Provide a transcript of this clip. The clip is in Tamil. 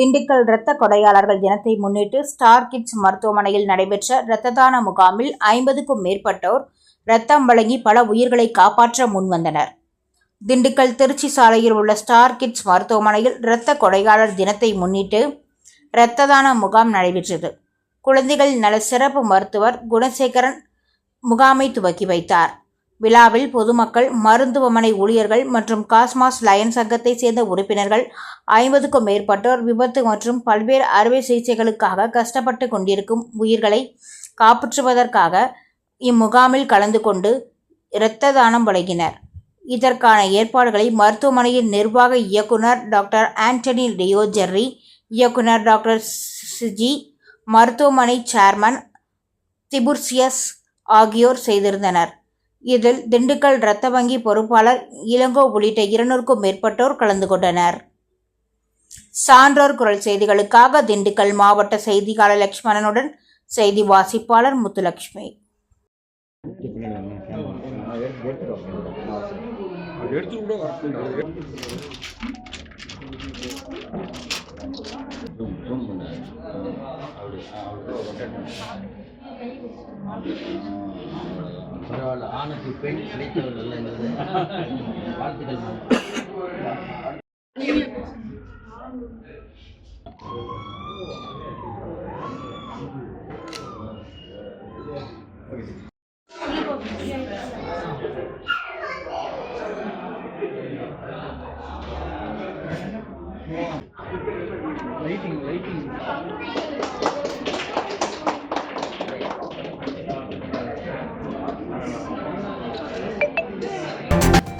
திண்டுக்கல் இரத்த கொடையாளர்கள் தினத்தை முன்னிட்டு ஸ்டார் கிட்ஸ் மருத்துவமனையில் நடைபெற்ற இரத்த தான முகாமில் ஐம்பதுக்கும் மேற்பட்டோர் இரத்தம் வழங்கி பல உயிர்களை காப்பாற்ற முன்வந்தனர். திண்டுக்கல் திருச்சி சாலையில் உள்ள ஸ்டார் கிட்ஸ் மருத்துவமனையில் இரத்த கொடையாளர் தினத்தை முன்னிட்டு இரத்த தான முகாம் நடைபெற்றது. குழந்தைகள் நல சிறப்பு மருத்துவர் குணசேகரன் முகாமை துவக்கி வைத்தார். விழாவில் பொதுமக்கள் மருத்துவமனை ஊழியர்கள் மற்றும் காஸ்மாஸ் லயன் சங்கத்தை சேர்ந்த உறுப்பினர்கள் ஐம்பதுக்கும் மேற்பட்டோர் விபத்து மற்றும் பல்வேறு அறுவை சிகிச்சைகளுக்காக கஷ்டப்பட்டு கொண்டிருக்கும் உயிர்களை காப்பாற்றுவதற்காக இம்முகாமில் கலந்து கொண்டு இரத்த தானம் வழங்கினர். இதற்கான ஏற்பாடுகளை மருத்துவமனையின் நிர்வாக இயக்குனர் டாக்டர் ஆண்டனி லியோ ஜெர்ரி இயக்குனர் டாக்டர் சிஜி மருத்துவமனை சேர்மன் திபுர்சியஸ் ஆகியோர் செய்திருந்தனர். இதில் திண்டுக்கல் இரத்த வங்கி பொறுப்பாளர் இளங்கோ உள்ளிட்ட இருநூறுக்கும் மேற்பட்டோர் கலந்து கொண்டனர். சான்றோர் குரல் செய்திகளுக்காக திண்டுக்கல் மாவட்ட செய்தியாளர் லட்சுமணனுடன் செய்தி வாசிப்பாளர் முத்துலட்சுமி. எடுத்து வரக்கூடாது பரவாயில்ல ஆணுக்கு பெண் கிடைத்தவர்கள் என்பது வாழ்த்துக்கள். Lighting lighting